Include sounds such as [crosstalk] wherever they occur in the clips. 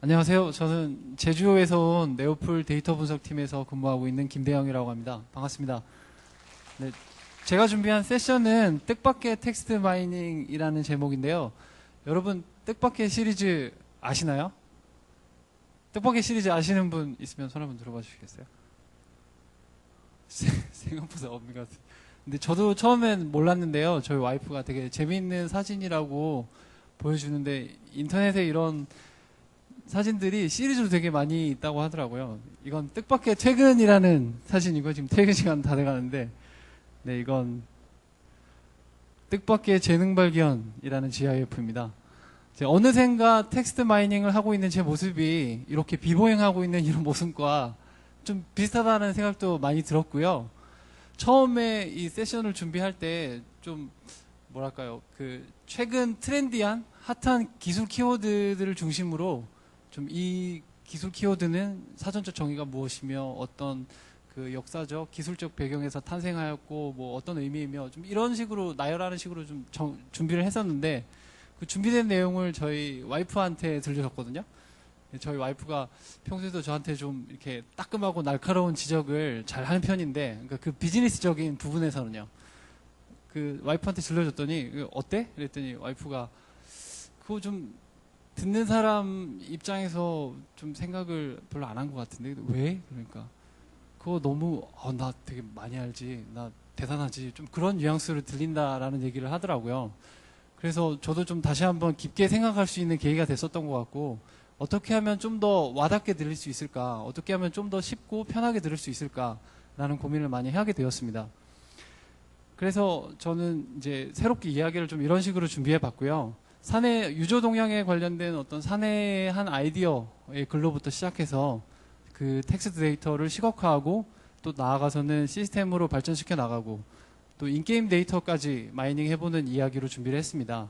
안녕하세요. 저는 제주에서 온 네오플 데이터 분석팀에서 근무하고 있는 김대영이라고 합니다. 반갑습니다. 네, 제가 준비한 세션은 뜻밖의 텍스트 마이닝이라는 제목인데요. 여러분 뜻밖의 시리즈 아시나요? 뜻밖의 시리즈 아시는 분 있으면 손 한번 들어봐 주시겠어요? 세- 생각보다 없는 것 같아요. 근데 저도 처음엔 몰랐는데요. 저희 와이프가 되게 재미있는 사진이라고 보여주는데 인터넷에 이런 사진들이 시리즈로 되게 많이 있다고 하더라고요. 이건 뜻밖의 퇴근이라는 사진이고 지금 퇴근 시간 다 돼가는데 네 이건 뜻밖의 재능 발견이라는 GIF입니다. 어느샌가 텍스트 마이닝을 하고 있는 제 모습이 이렇게 비보행하고 있는 이런 모습과 좀 비슷하다는 생각도 많이 들었고요. 처음에 이 세션을 준비할 때 좀 뭐랄까요 그 최근 트렌디한 핫한 기술 키워드들을 중심으로 좀 이 기술 키워드는 사전적 정의가 무엇이며 어떤 그 역사적 기술적 배경에서 탄생하였고 뭐 어떤 의미이며 좀 이런 식으로 나열하는 식으로 좀 정- 준비를 했었는데 그 준비된 내용을 저희 와이프한테 들려줬거든요. 저희 와이프가 평소에도 저한테 좀 이렇게 따끔하고 날카로운 지적을 잘 하는 편인데 그러니까 그 비즈니스적인 부분에서는요. 그 와이프한테 들려줬더니 이거 어때? 그랬더니 와이프가 그거 좀 듣는 사람 입장에서 좀 생각을 별로 안 한 것 같은데 왜? 그러니까 그거 너무 어, 나 되게 많이 알지 나 대단하지 좀 그런 뉘앙스로 들린다라는 얘기를 하더라고요. 그래서 저도 좀 다시 한번 깊게 생각할 수 있는 계기가 됐었던 것 같고 어떻게 하면 좀 더 와닿게 들릴 수 있을까 어떻게 하면 좀 더 쉽고 편하게 들을 수 있을까라는 고민을 많이 하게 되었습니다. 그래서 저는 이제 새롭게 이야기를 좀 이런 식으로 준비해 봤고요. 사내 유저 동향에 관련된 어떤 사내의 한 아이디어의 글로부터 시작해서 그 텍스트 데이터를 시각화하고 또 나아가서는 시스템으로 발전시켜 나가고 또 인게임 데이터까지 마이닝 해보는 이야기로 준비를 했습니다.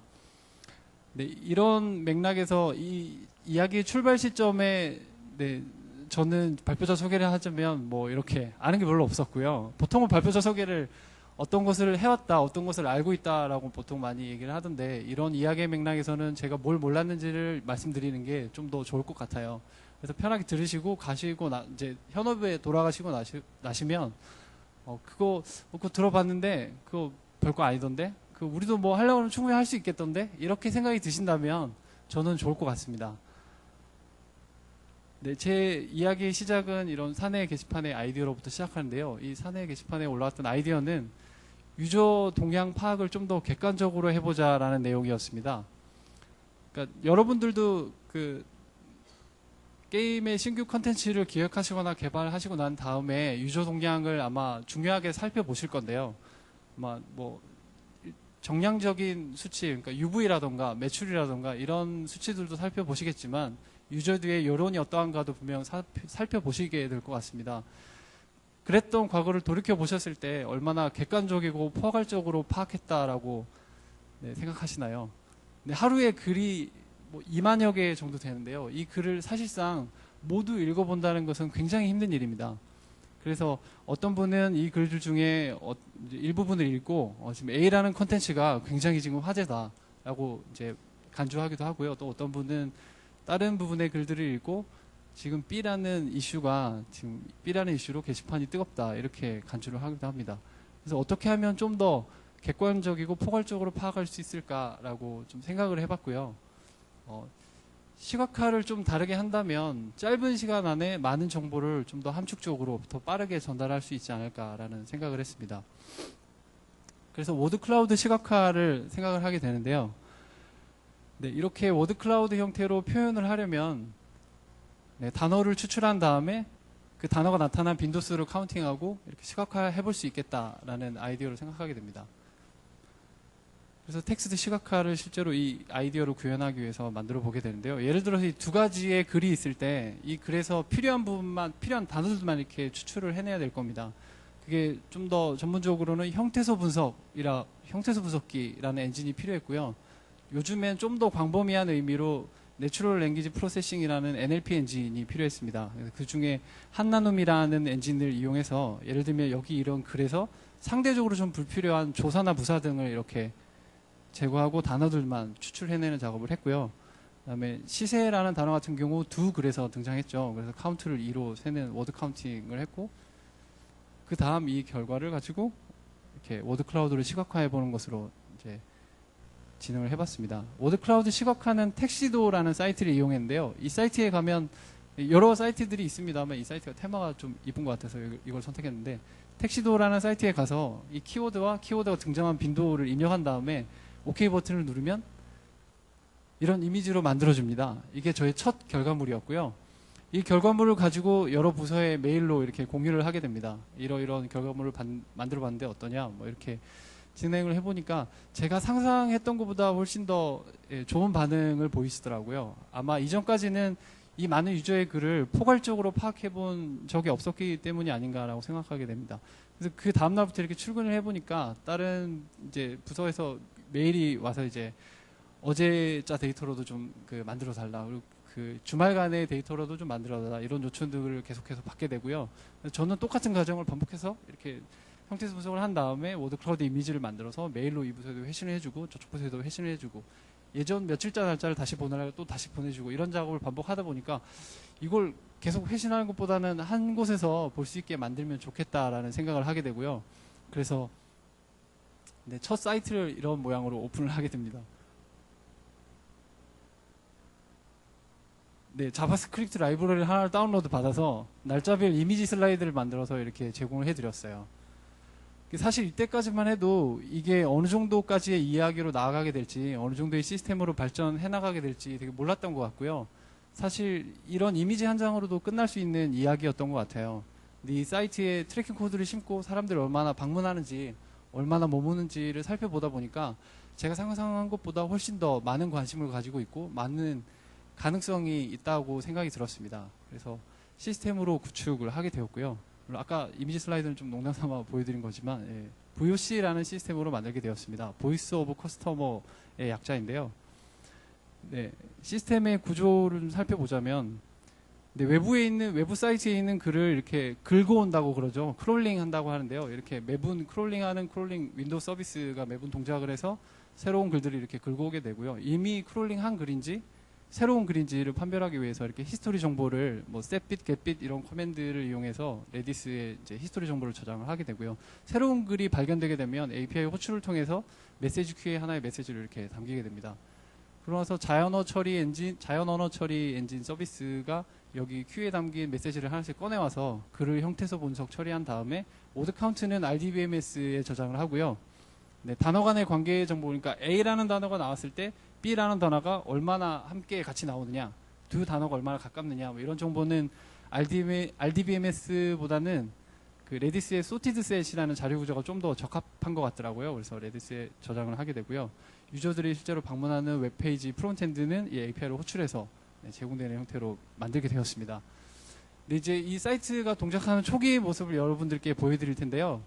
네, 이런 맥락에서 이 이야기의 출발 시점에 네, 저는 발표자 소개를 하자면 뭐 이렇게 아는 게 별로 없었고요. 보통은 발표자 소개를 어떤 것을 해왔다, 어떤 것을 알고 있다라고 보통 많이 얘기를 하던데 이런 이야기의 맥락에서는 제가 뭘 몰랐는지를 말씀드리는 게 좀 더 좋을 것 같아요. 그래서 편하게 들으시고 가시고 나, 이제 현업에 돌아가시고 나시, 나시면 어, 그거 어, 그거 들어봤는데 그거 별거 아니던데 그 우리도 뭐 하려고 하면 충분히 할 수 있겠던데 이렇게 생각이 드신다면 저는 좋을 것 같습니다. 네, 제 이야기의 시작은 이런 사내 게시판의 아이디어로부터 시작하는데요. 이 사내 게시판에 올라왔던 아이디어는 유저 동향 파악을 좀 더 객관적으로 해보자라는 내용이었습니다. 그러니까 여러분들도 그 게임의 신규 컨텐츠를 기획하시거나 개발하시고 난 다음에 유저 동향을 아마 중요하게 살펴보실 건데요. 아마 뭐 정량적인 수치, 그러니까 UV라던가 매출이라던가 이런 수치들도 살펴보시겠지만 유저들의 여론이 어떠한가도 분명 사- 살펴보시게 될 것 같습니다. 그랬던 과거를 돌이켜 보셨을 때 얼마나 객관적이고 포괄적으로 파악했다라고 네, 생각하시나요? 네, 하루에 글이 뭐 2만여 개 정도 되는데요. 이 글을 사실상 모두 읽어본다는 것은 굉장히 힘든 일입니다. 그래서 어떤 분은 이 글들 중에 어, 일부분을 읽고 어, 지금 A라는 컨텐츠가 굉장히 지금 화제다라고 이제 간주하기도 하고요. 또 어떤 분은 다른 부분의 글들을 읽고 지금 B라는 이슈가 지금 B라는 이슈로 게시판이 뜨겁다 이렇게 간주를 하기도 합니다. 그래서 어떻게 하면 좀 더 객관적이고 포괄적으로 파악할 수 있을까라고 좀 생각을 해봤고요. 어, 시각화를 좀 다르게 한다면 짧은 시간 안에 많은 정보를 좀 더 함축적으로 더 빠르게 전달할 수 있지 않을까라는 생각을 했습니다. 그래서 워드 클라우드 시각화를 생각을 하게 되는데요. 네, 이렇게 워드 클라우드 형태로 표현을 하려면 네, 단어를 추출한 다음에 그 단어가 나타난 빈도수를 카운팅하고 이렇게 시각화 해 볼 수 있겠다라는 아이디어를 생각하게 됩니다. 그래서 텍스트 시각화를 실제로 이 아이디어를 구현하기 위해서 만들어 보게 되는데요. 예를 들어서 이 두 가지의 글이 있을 때 이 글에서 필요한 부분만 필요한 단어들만 이렇게 추출을 해내야 될 겁니다. 그게 좀 더 전문적으로는 형태소 분석이라 형태소 분석기라는 엔진이 필요했고요. 요즘엔 좀 더 광범위한 의미로 내추럴 랭귀지 프로세싱이라는 NLP 엔진이 필요했습니다. 그 중에 한나눔이라는 엔진을 이용해서 예를 들면 여기 이런 글에서 상대적으로 좀 불필요한 조사나 부사 등을 이렇게 제거하고 단어들만 추출해내는 작업을 했고요. 그다음에 시세라는 단어 같은 경우 두 글에서 등장했죠. 그래서 카운트를 2로 세는 워드 카운팅을 했고 그 다음 이 결과를 가지고 이렇게 워드 클라우드를 시각화해 보는 것으로 이제 진행을 해봤습니다. 워드 클라우드 시각화는 텍시도라는 사이트를 이용했는데요. 이 사이트에 가면 여러 사이트들이 있습니다만 이 사이트가 테마가 좀 이쁜 것 같아서 이걸- 선택했는데 텍시도라는 사이트에 가서 이 키워드와 키워드가 등장한 빈도를 입력한 다음에 OK 버튼을 누르면 이런 이미지로 만들어줍니다. 이게 저의 첫 결과물이었고요. 이 결과물을 가지고 여러 부서에 메일로 이렇게 공유를 하게 됩니다. 이러이러한 결과물을 반- 만들어 봤는데 어떠냐, 뭐 이렇게 진행을 해보니까 제가 상상했던 것보다 훨씬 더 예, 좋은 반응을 보이시더라고요. 아마 이전까지는 이 많은 유저의 글을 포괄적으로 파악해본 적이 없었기 때문이 아닌가라고 생각하게 됩니다. 그래서 그 다음날부터 이렇게 출근을 해보니까 다른 이제 부서에서 메일이 와서 이제 어제자 데이터로도 좀 그 만들어 달라 그리고 그 주말간의 데이터로도 좀 만들어 달라 이런 요청들을 계속해서 받게 되고요. 저는 똑같은 과정을 반복해서 이렇게 형태소 분석을 한 다음에 워드 클라우드 이미지를 만들어서 메일로 이 부서에도 회신을 해주고 저쪽 부서에도 회신을 해주고 예전 며칠자 날짜를 다시 보내라고 또 다시 보내주고 이런 작업을 반복하다 보니까 이걸 계속 회신하는 것보다는 한 곳에서 볼 수 있게 만들면 좋겠다라는 생각을 하게 되고요. 그래서 네, 첫 사이트를 이런 모양으로 오픈을 하게 됩니다. 네, 자바스크립트 라이브러리를 하나를 다운로드 받아서 날짜별 이미지 슬라이드를 만들어서 이렇게 제공을 해드렸어요. 사실 이때까지만 해도 이게 어느 정도까지의 이야기로 나아가게 될지 어느 정도의 시스템으로 발전해 나가게 될지 되게 몰랐던 것 같고요. 사실 이런 이미지 한 장으로도 끝날 수 있는 이야기였던 것 같아요. 이 사이트에 트래킹 코드를 심고 사람들이 얼마나 방문하는지 얼마나 머무는지를 살펴보다 보니까 제가 상상한 것보다 훨씬 더 많은 관심을 가지고 있고 많은 가능성이 있다고 생각이 들었습니다. 그래서 시스템으로 구축을 하게 되었고요. 아까 이미지 슬라이드는 좀 농담 삼아 보여드린 거지만 예, VOC라는 시스템으로 만들게 되었습니다. 보이스 오브 커스터머의 약자인데요. 네, 시스템의 구조를 좀 살펴보자면 네, 외부에 있는 외부 사이트에 있는 글을 이렇게 긁어 온다고 그러죠. 크롤링 한다고 하는데요. 이렇게 매분 크롤링하는 크롤링 윈도우 서비스가 매분 동작을 해서 새로운 글들을 이렇게 긁어 오게 되고요. 이미 크롤링 한 글인지 새로운 글인지를 판별하기 위해서 이렇게 히스토리 정보를 뭐 setbit, getbit 이런 커맨드를 이용해서 레디스에 이제 히스토리 정보를 저장을 하게 되고요. 새로운 글이 발견되게 되면 API 호출을 통해서 메시지 큐에 하나의 메시지를 이렇게 담기게 됩니다. 그러면서 자연어 처리 엔진, 자연 언어 처리 엔진 서비스가 여기 큐에 담긴 메시지를 하나씩 꺼내와서 글을 형태소 분석 처리한 다음에 오드 카운트는 RDBMS에 저장을 하고요. 네, 단어 간의 관계 정보, 그러니까 A라는 단어가 나왔을 때 B라는 단어가 얼마나 함께 같이 나오느냐, 두 단어가 얼마나 가깝느냐, 뭐 이런 정보는 RDBMS보다는 그 레디스의 sorted set이라는 자료 구조가 좀 더 적합한 것 같더라고요. 그래서 레디스에 저장을 하게 되고요. 유저들이 실제로 방문하는 웹페이지 프론트엔드는 이 API를 호출해서 네, 제공되는 형태로 만들게 되었습니다. 근데 이제 이 사이트가 동작하는 초기 모습을 여러분들께 보여드릴 텐데요.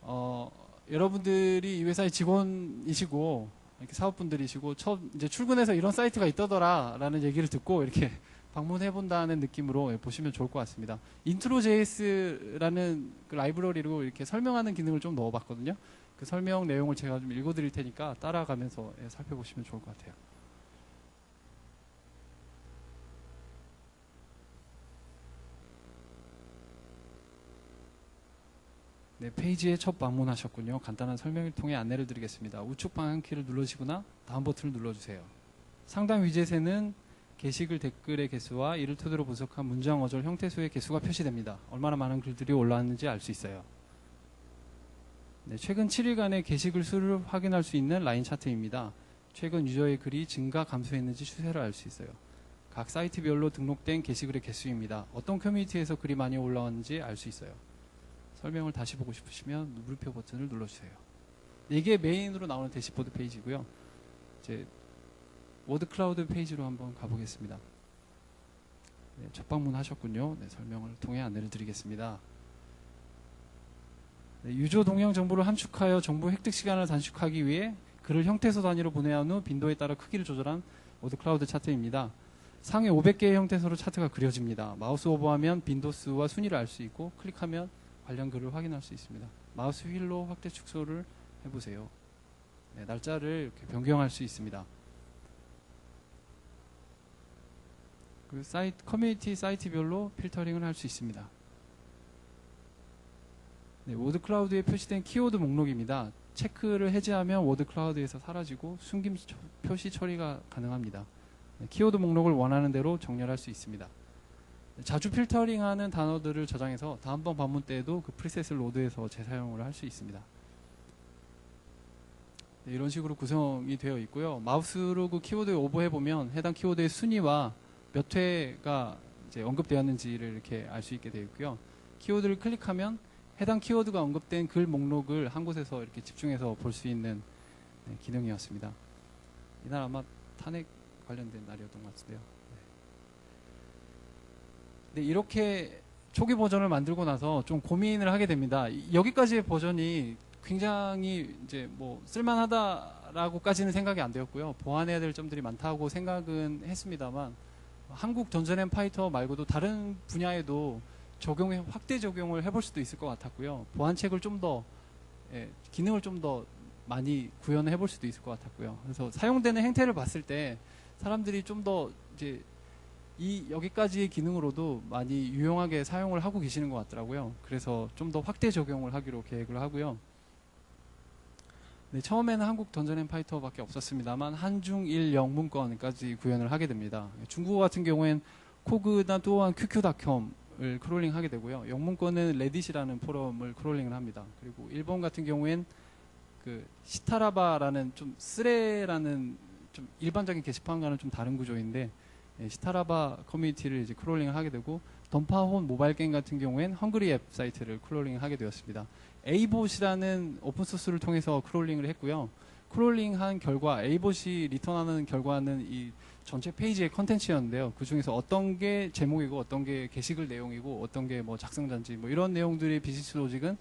어, 여러분들이 이 회사의 직원이시고 이렇게 사업분들이시고 처음 이제 출근해서 이런 사이트가 있더라라는 얘기를 듣고 이렇게 [laughs] 방문해 본다는 느낌으로 예, 보시면 좋을 것 같습니다. 인트로 JS라는 그 라이브러리로 이렇게 설명하는 기능을 좀 넣어봤거든요. 그 설명 내용을 제가 좀 읽어드릴 테니까 따라가면서 예, 살펴보시면 좋을 것 같아요. 네, 페이지에 첫 방문하셨군요. 간단한 설명을 통해 안내를 드리겠습니다. 우측 방향키를 눌러주시거나 다음 버튼을 눌러주세요. 상단 위젯에는 게시글 댓글의 개수와 이를 토대로 분석한 문장 어절 형태수의 개수가 표시됩니다. 얼마나 많은 글들이 올라왔는지 알 수 있어요. 네, 최근 7일간의 게시글 수를 확인할 수 있는 라인 차트입니다. 최근 유저의 글이 증가 감소했는지 추세를 알 수 있어요. 각 사이트별로 등록된 게시글의 개수입니다. 어떤 커뮤니티에서 글이 많이 올라왔는지 알 수 있어요. 설명을 다시 보고 싶으시면 물표 버튼을 눌러주세요. 이게 메인으로 나오는 대시보드 페이지고요. 이제 워드 클라우드 페이지로 한번 가보겠습니다. 네, 첫 방문하셨군요. 네, 설명을 통해 안내를 드리겠습니다. 네, 유저 동향 정보를 함축하여 정보 획득 시간을 단축하기 위해 글을 형태소 단위로 보내한 후 빈도에 따라 크기를 조절한 워드 클라우드 차트입니다. 상위 500개의 형태소로 차트가 그려집니다. 마우스 오버하면 빈도 수와 순위를 알 수 있고 클릭하면 관련 글을 확인할 수 있습니다. 마우스 휠로 확대 축소를 해보세요. 네, 날짜를 이렇게 변경할 수 있습니다. 그 사이트 커뮤니티 사이트별로 필터링을 할 수 있습니다. 네, 워드 클라우드에 표시된 키워드 목록입니다. 체크를 해제하면 워드 클라우드에서 사라지고 숨김 처- 표시 처리가 가능합니다. 네, 키워드 목록을 원하는 대로 정렬할 수 있습니다. 네, 자주 필터링하는 단어들을 저장해서 다음번 방문 때에도 그 프리셋을 로드해서 재사용을 할 수 있습니다. 네, 이런 식으로 구성이 되어 있고요. 마우스로 그 키워드 오버해 보면 해당 키워드의 순위와 몇 회가 이제 언급되었는지를 이렇게 알 수 있게 되어 있고요. 키워드를 클릭하면 해당 키워드가 언급된 글 목록을 한 곳에서 이렇게 집중해서 볼 수 있는 네, 기능이었습니다. 이날 아마 탄핵 관련된 날이었던 것 같은데요. 네. 네, 이렇게 초기 버전을 만들고 나서 좀 고민을 하게 됩니다. 이- 여기까지의 버전이 굉장히 이제 뭐 쓸만하다라고까지는 생각이 안 되었고요. 보완해야 될 점들이 많다고 생각은 했습니다만 한국 던전앤 파이터 말고도 다른 분야에도 적용에 확대 적용을 해볼 수도 있을 것 같았고요. 보완책을 좀더 기능을 좀 더 많이 구현해 볼 수도 있을 것 같았고요. 그래서 사용되는 행태를 봤을 때 사람들이 좀 더 이제 이 여기까지의 기능으로도 많이 유용하게 사용을 하고 계시는 것 같더라고요. 그래서 좀 더 확대 적용을 하기로 계획을 하고요. 네, 처음에는 한국 던전앤 파이터밖에 없었습니다만 한중일 영문권까지 구현을 하게 됩니다. 중국어 같은 경우엔 코그나 또한 QQ.com을 크롤링 하게 되고요. 영문권은 레딧이라는 포럼을 크롤링을 합니다. 그리고 일본 같은 경우엔 그 시타라바라는 좀 쓰레라는 좀 일반적인 게시판과는 좀 다른 구조인데 예, 시타라바 커뮤니티를 이제 크롤링을 하게 되고 던파혼 모바일 게임 같은 경우엔 헝그리 앱 사이트를 크롤링을 하게 되었습니다. A봇이라는 오픈소스를 통해서 크롤링을 했고요. 크롤링한 결과 A봇이 리턴하는 결과는 이 전체 페이지의 컨텐츠였는데요. 그 중에서 어떤 게 제목이고 어떤 게 게시글 내용이고 어떤 게 뭐 작성자인지 뭐 이런 내용들의 비즈니스 로직은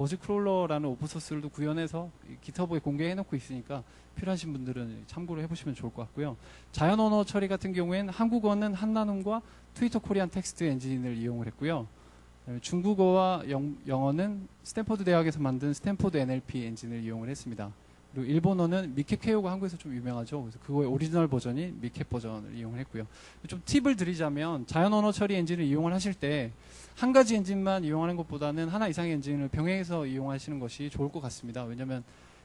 버즈 크롤러라는 오픈 소스를 구현해서 이 기터브에 공개해 놓고 있으니까 필요하신 분들은 참고를 해보시면 좋을 것 같고요. 자연 언어 처리 같은 경우엔 한국어는 한나눔과 트위터 코리안 텍스트 엔진을 이용을 했고요. 중국어와 영, 영어는 스탠퍼드 대학에서 만든 스탠퍼드 NLP 엔진을 이용을 했습니다. 그리고 일본어는 미케케요가 한국에서 좀 유명하죠. 그래서 그거의 오리지널 버전이 미케 버전을 이용을 했고요. 좀 팁을 드리자면 자연 언어 처리 엔진을 이용을 하실 때 한 가지 엔진만 이용하는 것보다는 하나 이상의 엔진을 병행해서 이용하시는 것이 좋을 것 같습니다. 왜냐하면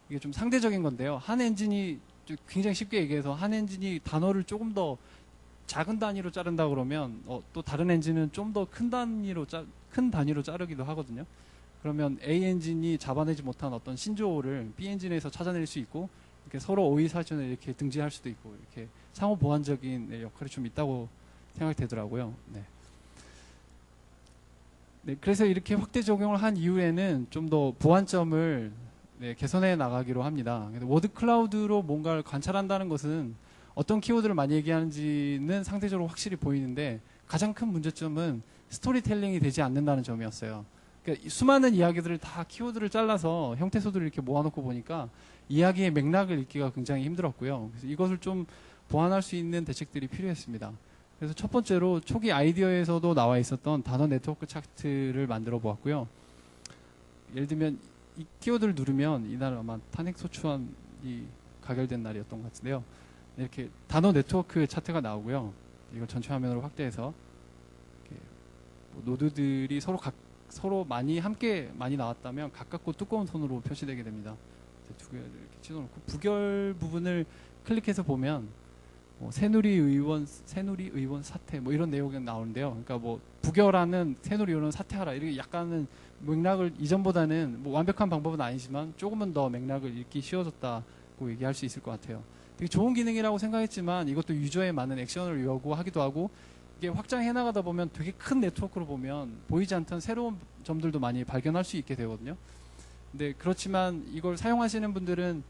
이게 좀 상대적인 건데요. 한 엔진이 좀 굉장히 쉽게 얘기해서 한 엔진이 단어를 조금 더 작은 단위로 자른다 그러면 어, 또 다른 엔진은 좀 더 큰 단위로 짜, 큰 단위로 자르기도 하거든요. 그러면 A 엔진이 잡아내지 못한 어떤 신조어를 B 엔진에서 찾아낼 수 있고 이렇게 서로 오이 사전에 이렇게 등재할 수도 있고 이렇게 상호 보완적인 네, 역할이 좀 있다고 생각이 되더라고요. 네. 네, 그래서 이렇게 확대 적용을 한 이후에는 좀 더 보완점을 네, 개선해 나가기로 합니다. 워드 클라우드로 뭔가를 관찰한다는 것은 어떤 키워드를 많이 얘기하는지는 상대적으로 확실히 보이는데 가장 큰 문제점은 스토리텔링이 되지 않는다는 점이었어요. 그러니까 이 수많은 이야기들을 다 키워드를 잘라서 형태소들을 이렇게 모아놓고 보니까 이야기의 맥락을 읽기가 굉장히 힘들었고요. 그래서 이것을 좀 보완할 수 있는 대책들이 필요했습니다. 그래서 첫 번째로 초기 아이디어에서도 나와 있었던 단어 네트워크 차트를 만들어 보았고요. 예를 들면 이 키워드를 누르면 이날 아마 탄핵 소추안이 가결된 날이었던 것 같은데요. 이렇게 단어 네트워크 차트가 나오고요. 이걸 전체 화면으로 확대해서 뭐 노드들이 서로 각 서로 많이 함께 많이 나왔다면 가깝고 두꺼운 선으로 표시되게 됩니다. 두 개를 이렇게 찢어놓고 부결 부분을 클릭해서 보면 뭐 새누리 의원 새누리 의원 사퇴 뭐 이런 내용이 나오는데요. 그러니까 뭐 부결하는 새누리 의원 사퇴하라 이렇게 약간은 맥락을 이전보다는 뭐 완벽한 방법은 아니지만 조금은 더 맥락을 읽기 쉬워졌다고 얘기할 수 있을 것 같아요. 되게 좋은 기능이라고 생각했지만 이것도 유저의 많은 액션을 요구하기도 하고 이게 확장해 나가다 보면 되게 큰 네트워크로 보면 보이지 않던 새로운 점들도 많이 발견할 수 있게 되거든요. 근데 그렇지만 이걸 사용하시는 분들은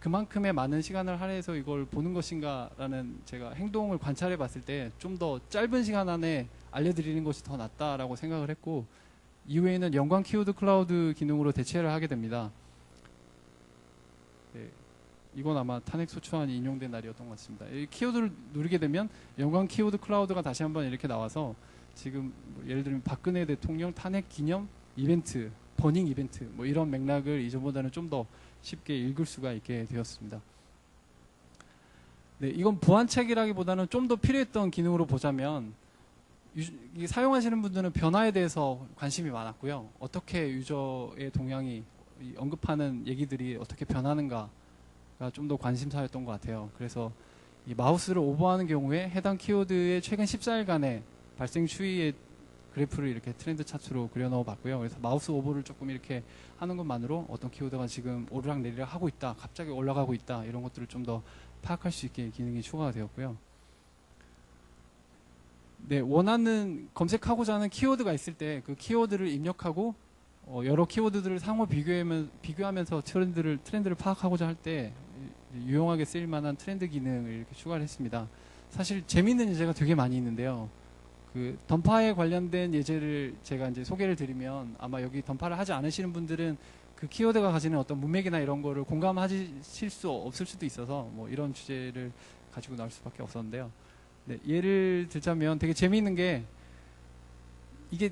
그만큼의 많은 시간을 할애해서 이걸 보는 것인가라는 제가 행동을 관찰해 봤을 때 좀 더 짧은 시간 안에 알려드리는 것이 더 낫다라고 생각을 했고 이후에는 연관 키워드 클라우드 기능으로 대체를 하게 됩니다. 네, 이건 아마 탄핵 소추안이 인용된 날이었던 것 같습니다. 이 키워드를 누르게 되면 연관 키워드 클라우드가 다시 한번 이렇게 나와서 지금 뭐 예를 들면 박근혜 대통령 탄핵 기념 이벤트, 버닝 이벤트 뭐 이런 맥락을 이전보다는 좀 더 쉽게 읽을 수가 있게 되었습니다. 네, 이건 보안책이라기보다는 좀 더 필요했던 기능으로 보자면 유, 이 사용하시는 분들은 변화에 대해서 관심이 많았고요. 어떻게 유저의 동향이 이 언급하는 얘기들이 어떻게 변하는가가 좀 더 관심사였던 것 같아요. 그래서 이 마우스를 오버하는 경우에 해당 키워드의 최근 14일간의 발생 추이의 그래프를 이렇게 트렌드 차트로 그려 넣어 봤고요. 그래서 마우스 오버를 조금 이렇게 하는 것만으로 어떤 키워드가 지금 오르락 내리락 하고 있다, 갑자기 올라가고 있다 이런 것들을 좀 더 파악할 수 있게 기능이 추가가 되었고요. 네, 원하는 검색하고자 하는 키워드가 있을 때 그 키워드를 입력하고 어, 여러 키워드들을 상호 비교하면, 비교하면서 트렌드를 트렌드를 파악하고자 할 때 유용하게 쓰일 만한 트렌드 기능을 이렇게 추가를 했습니다. 사실 재미있는 예제가 되게 많이 있는데요. 그 던파에 관련된 예제를 제가 이제 소개를 드리면 아마 여기 던파를 하지 않으시는 분들은 그 키워드가 가지는 어떤 문맥이나 이런 거를 공감하실 수 없을 수도 있어서 뭐 이런 주제를 가지고 나올 수밖에 없었는데요. 네, 예를 들자면 되게 재미있는 게 이게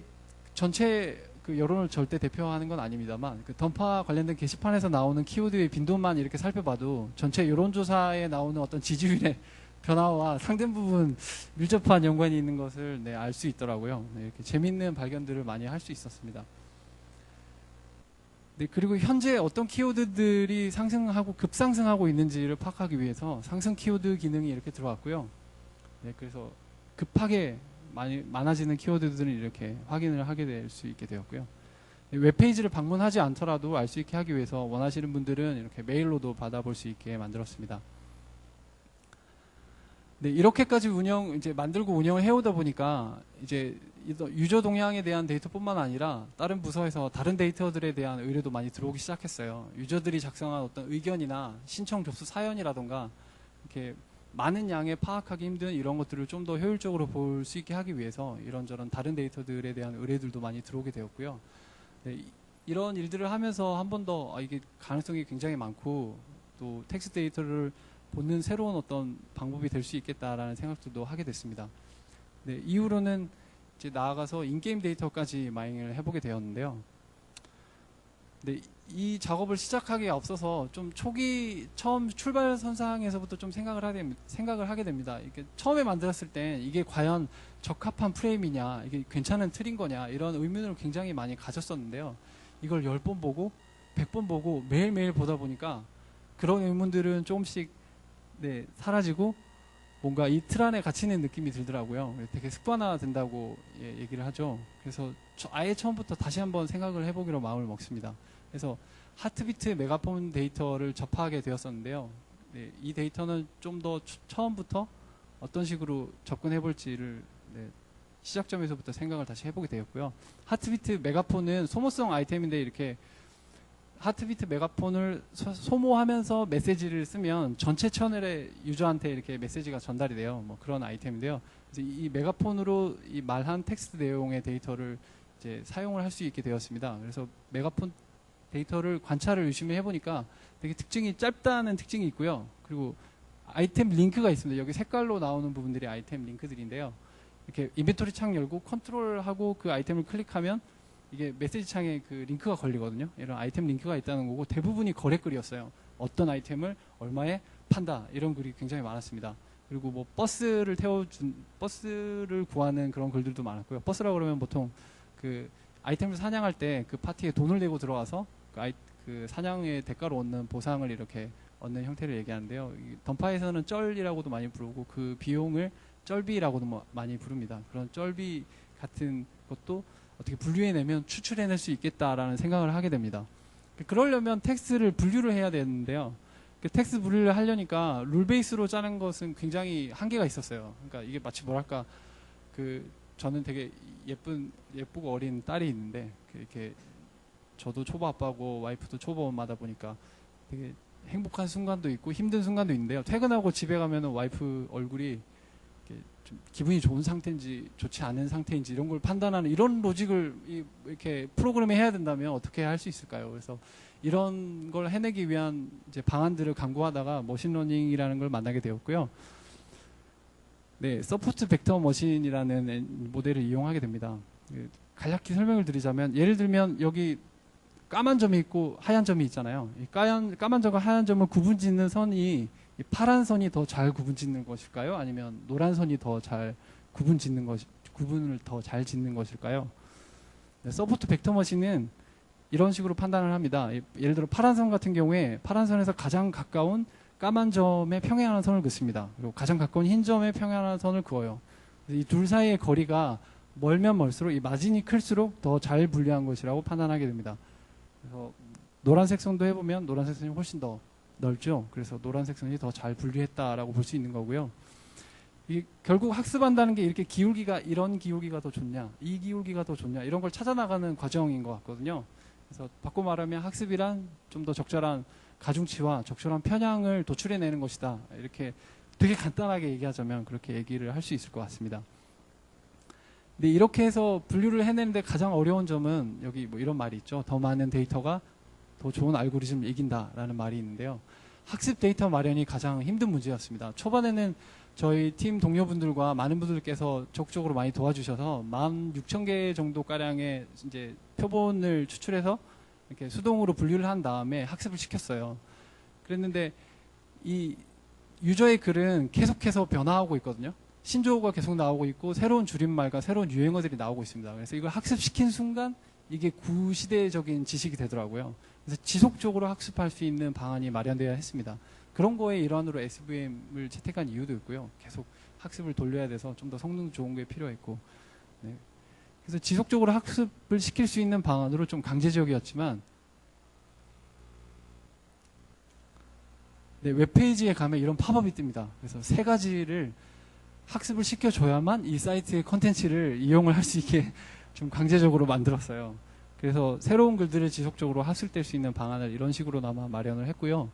전체 그 여론을 절대 대표하는 건 아닙니다만 그 던파 관련된 게시판에서 나오는 키워드의 빈도만 이렇게 살펴봐도 전체 여론조사에 나오는 어떤 지지율의 [laughs] 변화와 상당 부분 밀접한 연관이 있는 것을 네, 알 수 있더라고요. 네, 이렇게 재밌는 발견들을 많이 할 수 있었습니다. 네, 그리고 현재 어떤 키워드들이 상승하고 급상승하고 있는지를 파악하기 위해서 상승 키워드 기능이 이렇게 들어왔고요. 네, 그래서 급하게 많이 많아지는 키워드들은 이렇게 확인을 하게 될 수 있게 되었고요. 네, 웹페이지를 방문하지 않더라도 알 수 있게 하기 위해서 원하시는 분들은 이렇게 메일로도 받아볼 수 있게 만들었습니다. 네, 이렇게까지 운영 이제 만들고 운영을 해오다 보니까 이제 유저 동향에 대한 데이터뿐만 아니라 다른 부서에서 다른 데이터들에 대한 의뢰도 많이 들어오기 시작했어요. 유저들이 작성한 어떤 의견이나 신청 접수 사연이라던가 이렇게 많은 양의 파악하기 힘든 이런 것들을 좀 더 효율적으로 볼 수 있게 하기 위해서 이런저런 다른 데이터들에 대한 의뢰들도 많이 들어오게 되었고요. 네, 이런 일들을 하면서 한 번더 아, 이게 가능성이 굉장히 많고 또 텍스트 데이터를 보는 새로운 어떤 방법이 될 수 있겠다라는 생각도 하게 됐습니다. 네, 이후로는 이제 나아가서 인게임 데이터까지 마잉을 해보게 되었는데요. 네, 이 작업을 시작하기에 앞서서 좀 초기 처음 출발 선상에서부터 좀 생각을 하게 생각을 하게 됩니다. 이게 처음에 만들었을 때 이게 과연 적합한 프레임이냐, 이게 괜찮은 틀인 거냐 이런 의문을 굉장히 많이 가졌었는데요. 이걸 10번 보고 100번 보고 매일매일 보다 보니까 그런 의문들은 조금씩 네, 사라지고 뭔가 이틀 안에 갇히는 느낌이 들더라고요. 되게 습관화 된다고 예, 얘기를 하죠. 그래서 아예 처음부터 다시 한번 생각을 해보기로 마음을 먹습니다. 그래서 하트비트 메가폰 데이터를 접하게 되었었는데요. 네, 이 데이터는 좀 더 처음부터 어떤 식으로 접근해 볼지를 네, 시작점에서부터 생각을 다시 해보게 되었고요. 하트비트 메가폰은 소모성 아이템인데 이렇게 하트비트 메가폰을 소 모하면서 메시지를 쓰면 전체 채널의 유저한테 이렇게 메시지가 전달이 돼요. 뭐 그런 아이템인데요. 이 메가폰으로 이 말한 텍스트 내용의 데이터를 이제 사용을 할 수 있게 되었습니다. 그래서 메가폰 데이터를 관찰을 유심히 해보니까 되게 특징이 짧다는 특징이 있고요. 그리고 아이템 링크가 있습니다. 여기 색깔로 나오는 부분들이 아이템 링크들인데요. 이렇게 인벤토리 창 열고 컨트롤하고 그 아이템을 클릭하면 이게 메시지 창에 그 링크가 걸리거든요. 이런 아이템 링크가 있다는 거고 대부분이 거래 글이었어요. 어떤 아이템을 얼마에 판다 이런 글이 굉장히 많았습니다. 그리고 뭐 버스를 태워준 버스를 구하는 그런 글들도 많았고요. 버스라 그러면 보통 그 아이템을 사냥할 때 그 파티에 돈을 내고 들어가서 그, 아이, 그 사냥의 대가로 얻는 보상을 이렇게 얻는 형태를 얘기하는데요. 던파에서는 쩔이라고도 많이 부르고 그 비용을 쩔비라고도 뭐 많이 부릅니다. 그런 쩔비 같은 것도 어떻게 분류해내면 추출해낼 수 있겠다라는 생각을 하게 됩니다. 그러려면 텍스트를 분류를 해야 되는데요. 그 텍스트 분류를 하려니까 룰 베이스로 짜는 것은 굉장히 한계가 있었어요. 그러니까 이게 마치 뭐랄까 그 저는 되게 예쁜 예쁘고 어린 딸이 있는데 그 이렇게 저도 초보 아빠고 와이프도 초보 엄마다 보니까 되게 행복한 순간도 있고 힘든 순간도 있는데요. 퇴근하고 집에 가면은 와이프 얼굴이 좀 기분이 좋은 상태인지 좋지 않은 상태인지 이런 걸 판단하는 이런 로직을 이렇게 프로그램에 해야 된다면 어떻게 할 수 있을까요? 그래서 이런 걸 해내기 위한 이제 방안들을 강구하다가 머신러닝이라는 걸 만나게 되었고요. 네, 서포트 벡터 머신이라는 모델을 이용하게 됩니다. 그 간략히 설명을 드리자면 예를 들면 여기 까만 점이 있고 하얀 점이 있잖아요. 이 까만, 까만 점과 하얀 점을 구분 짓는 선이 이 파란 선이 더 잘 구분 짓는 것일까요? 아니면 노란 선이 더 잘 구분 짓는 것 구분을 더 잘 짓는 것일까요? 네, 서포트 벡터 머신은 이런 식으로 판단을 합니다. 예- 예를 들어 파란 선 같은 경우에 파란 선에서 가장 가까운 까만 점에 평행하는 선을 긋습니다. 그리고 가장 가까운 흰 점에 평행하는 선을 그어요. 이 둘 사이의 거리가 멀면 멀수록 이 마진이 클수록 더 잘 분리한 것이라고 판단하게 됩니다. 그래서 노란색 선도 해보면 노란색 선이 훨씬 더 넓죠. 그래서 노란색 선이 더 잘 분리했다라고 볼 수 있는 거고요. 이 결국 학습한다는 게 이렇게 기울기가 이런 기울기가 더 좋냐, 이 기울기가 더 좋냐 이런 걸 찾아 나가는 과정인 것 같거든요. 그래서 바꿔 말하면 학습이란 좀 더 적절한 가중치와 적절한 편향을 도출해내는 것이다. 이렇게 되게 간단하게 얘기하자면 그렇게 얘기를 할 수 있을 것 같습니다. 근데 이렇게 해서 분류를 해내는데 가장 어려운 점은 여기 뭐 이런 말이 있죠. 더 많은 데이터가 더 좋은 알고리즘을 이긴다라는 말이 있는데요. 학습 데이터 마련이 가장 힘든 문제였습니다. 초반에는 저희 팀 동료분들과 많은 분들께서 적극적으로 많이 도와주셔서 16,000개 정도 가량의 이제 표본을 추출해서 이렇게 수동으로 분류를 한 다음에 학습을 시켰어요. 그랬는데 이 유저의 글은 계속해서 변화하고 있거든요. 신조어가 계속 나오고 있고 새로운 줄임말과 새로운 유행어들이 나오고 있습니다. 그래서 이걸 학습시킨 순간 이게 구시대적인 지식이 되더라고요. 그래서 지속적으로 학습할 수 있는 방안이 마련되어야 했습니다. 그런 거에 일환으로 SVM을 채택한 이유도 있고요. 계속 학습을 돌려야 돼서 좀 더 성능 좋은 게 필요했고. 네. 그래서 지속적으로 학습을 시킬 수 있는 방안으로 좀 강제적이었지만 네, 웹페이지에 가면 이런 팝업이 뜹니다. 그래서 세 가지를 학습을 시켜줘야만 이 사이트의 컨텐츠를 이용을 할 수 있게 좀 강제적으로 만들었어요. 그래서 새로운 글들을 지속적으로 학습될 수 있는 방안을 이런 식으로나마 마련을 했고요.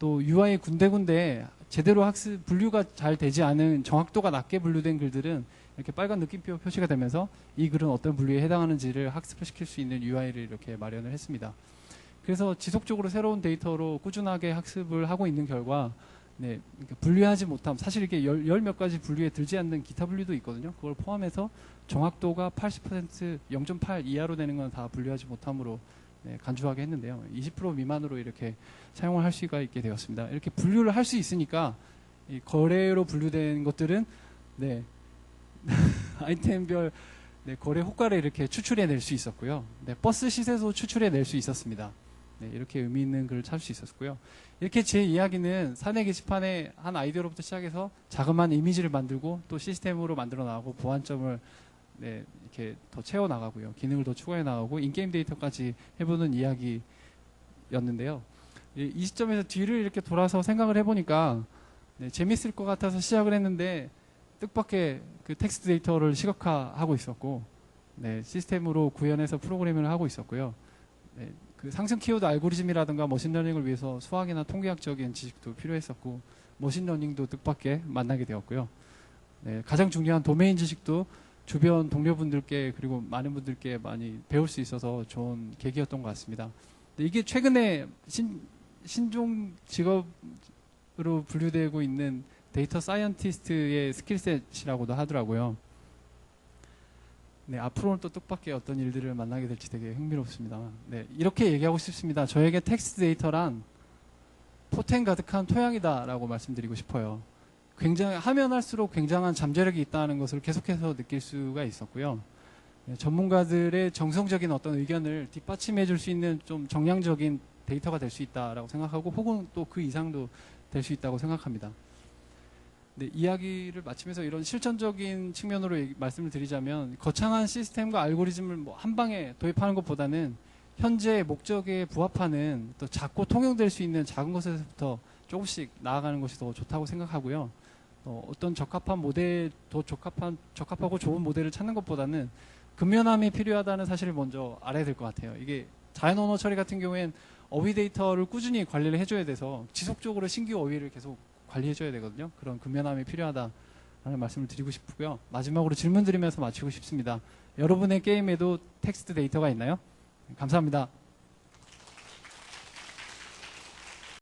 또 UI 군데군데 제대로 학습 분류가 잘 되지 않은 정확도가 낮게 분류된 글들은 이렇게 빨간 느낌표 표시가 되면서 이 글은 어떤 분류에 해당하는지를 학습을 시킬 수 있는 UI를 이렇게 마련을 했습니다. 그래서 지속적으로 새로운 데이터로 꾸준하게 학습을 하고 있는 결과 네, 그러니까 분류하지 못함 사실 이게 열, 열몇 가지 분류에 들지 않는 기타 분류도 있거든요. 그걸 포함해서 정확도가 80% 0.8 이하로 되는 건 다 분류하지 못함으로 네, 간주하게 했는데요. 20% 미만으로 이렇게 사용을 할 수가 있게 되었습니다. 이렇게 분류를 할 수 있으니까 이 거래로 분류된 것들은 네, [laughs] 아이템별 네, 거래 호가를 이렇게 추출해낼 수 있었고요. 네, 버스 시세도 추출해낼 수 있었습니다. 네, 이렇게 의미 있는 글을 찾을 수 있었고요. 이렇게 제 이야기는 사내 게시판의 한 아이디어로부터 시작해서 자그마한 이미지를 만들고 또 시스템으로 만들어 나가고 보완점을 네, 이렇게 더 채워 나가고요. 기능을 더 추가해 나가고 인게임 데이터까지 해보는 이야기였는데요. 이, 이 시점에서 뒤를 이렇게 돌아서 생각을 해보니까 네, 재밌을 것 같아서 시작을 했는데 뜻밖의 그 텍스트 데이터를 시각화하고 있었고 네, 시스템으로 구현해서 프로그래밍을 하고 있었고요. 네, 그 상승 키워드 알고리즘이라든가 머신러닝을 위해서 수학이나 통계학적인 지식도 필요했었고 머신러닝도 뜻밖의 만나게 되었고요. 네, 가장 중요한 도메인 지식도 주변 동료분들께 그리고 많은 분들께 많이 배울 수 있어서 좋은 계기였던 것 같습니다. 이게 최근에 신, 신종 직업으로 분류되고 있는 데이터 사이언티스트의 스킬셋이라고도 하더라고요. 네, 앞으로는 또 뜻밖의 어떤 일들을 만나게 될지 되게 흥미롭습니다. 네, 이렇게 얘기하고 싶습니다. 저에게 텍스트 데이터란 포텐 가득한 토양이다라고 말씀드리고 싶어요. 굉장히 하면 할수록 굉장한 잠재력이 있다는 것을 계속해서 느낄 수가 있었고요. 네, 전문가들의 정성적인 어떤 의견을 뒷받침해 줄 수 있는 좀 정량적인 데이터가 될 수 있다라고 생각하고 혹은 또 그 이상도 될 수 있다고 생각합니다. 네, 이야기를 마치면서 이런 실천적인 측면으로 얘기- 말씀을 드리자면 거창한 시스템과 알고리즘을 뭐 한 방에 도입하는 것보다는 현재 목적에 부합하는 또 작고 통용될 수 있는 작은 것에서부터 조금씩 나아가는 것이 더 좋다고 생각하고요. 어, 어떤 적합한 모델, 더 적합한, 적합하고 좋은 모델을 찾는 것보다는 근면함이 필요하다는 사실을 먼저 알아야 될 것 같아요. 이게 자연 언어 처리 같은 경우엔 어휘 데이터를 꾸준히 관리를 해줘야 돼서 지속적으로 신규 어휘를 계속 관리해줘야 되거든요. 그런 근면함이 필요하다라는 말씀을 드리고 싶고요. 마지막으로 질문 드리면서 마치고 싶습니다. 여러분의 게임에도 텍스트 데이터가 있나요? 감사합니다.